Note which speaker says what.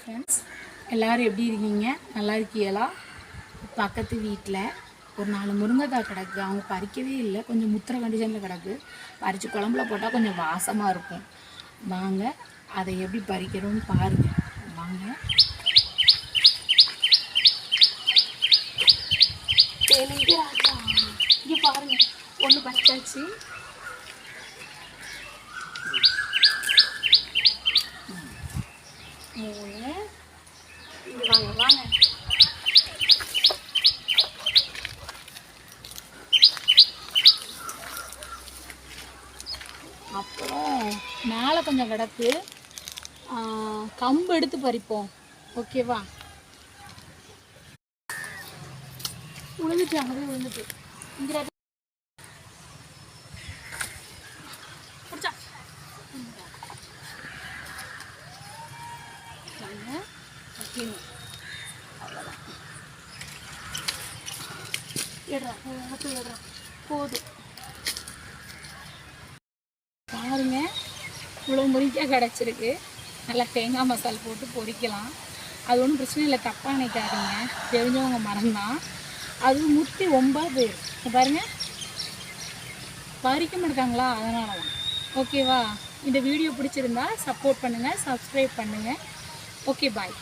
Speaker 1: friends எல்லோரும் எப்படி இருக்கீங்க நல்லா இருக்கீங்களா பக்கத்து வீட்டில் ஒரு நாலு முருங்கைக்காய் கிடக்கு அவங்க பறிக்கவே இல்லை கொஞ்சம் முத்திர கண்டிஷனில் கிடக்கு பறித்து குழம்புல போட்டால் கொஞ்சம் வாசமாக இருக்கும் வாங்க அதை எப்படி பறிக்கிறோம்னு பாருங்கள் வாங்க இங்கே பாருங்கள் ஒன்று பறிச்சாச்சு அப்புறம் மேலே கொஞ்சம் கிடக்கு கம்பு எடுத்து பறிப்போம் ஓகேவா விழுந்துட்டு அங்கே விழுந்துட்டு இந்த அவ்வளோதான் போதும் இவ்வளோ முறிக்காக கிடச்சிருக்கு நல்லா தேங்காய் மசால் போட்டு பொரிக்கலாம் அது ஒன்றும் பிரச்சனை இல்லை தப்பாக நினைக்காதீங்க தெரிஞ்சவங்க மரந்தான் அது முத்தி ஒம்பது போயிடும் பாருங்கள் பறிக்க மாட்டாங்களா அதனால தான் ஓகேவா இந்த வீடியோ பிடிச்சிருந்தா சப்போர்ட் பண்ணுங்கள் சப்ஸ்கிரைப் பண்ணுங்கள் ஓகே பாய்